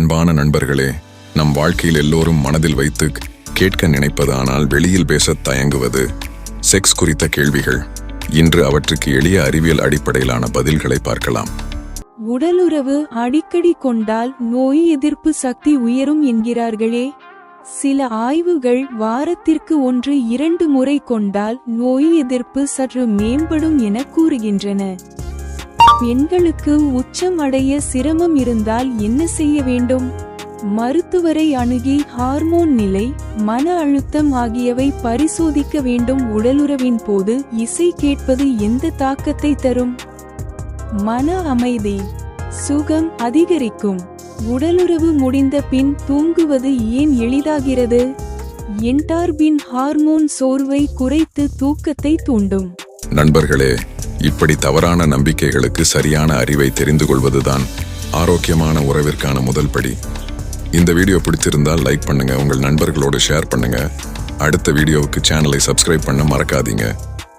அன்பான நண்பர்களே நம் வாழ்க்கையில் எல்லோரும் மனதில் வைத்து கேட்க நினைப்பது ஆனால் வெளியில் பேசத் தயங்குவது செக்ஸ் குறித்த கேள்விகள். இன்று அவற்றுக்கு எளிய அறிவியல் அடிப்படையிலான பதில்களை பார்க்கலாம். உடலுறவு அடிக்கடி கொண்டால் நோய் எதிர்ப்பு சக்தி உயரும் என்கிறார்களே. சில ஆய்வுகள் வாரத்திற்கு ஒன்று இரண்டு முறை கொண்டால் நோய் எதிர்ப்பு சற்று மேம்படும் என கூறுகின்றன. பெண்களுக்கு உச்சம் அடைய சிரமம் இருந்தால் என்ன செய்ய வேண்டும்? மருத்துவரை அணுகி ஹார்மோன் நிலை மன அழுத்தம் ஆகியவை பரிசோதிக்க வேண்டும். உடலுறவின் போது இசை கேட்பது எந்த தாக்கத்தை தரும்? மன அமைதி சுகம் அதிகரிக்கும். உடலுறவு முடிந்த பின் தூங்குவது ஏன் எளிதாகிறது? என்டார்பின் ஹார்மோன் சோர்வை குறைத்து தூக்கத்தை தூண்டும். நண்பர்களே இப்படி தவறான நம்பிக்கைகளுக்கு சரியான அறிவை தெரிந்து கொள்வதுதான் ஆரோக்கியமான உறவிற்கான முதல் படி. இந்த வீடியோ பிடிச்சிருந்தால் லைக் பண்ணுங்க உங்கள் நண்பர்களோடு ஷேர் பண்ணுங்க. அடுத்த வீடியோவுக்கு சேனலை சப்ஸ்கிரைப் பண்ண மறக்காதீங்க.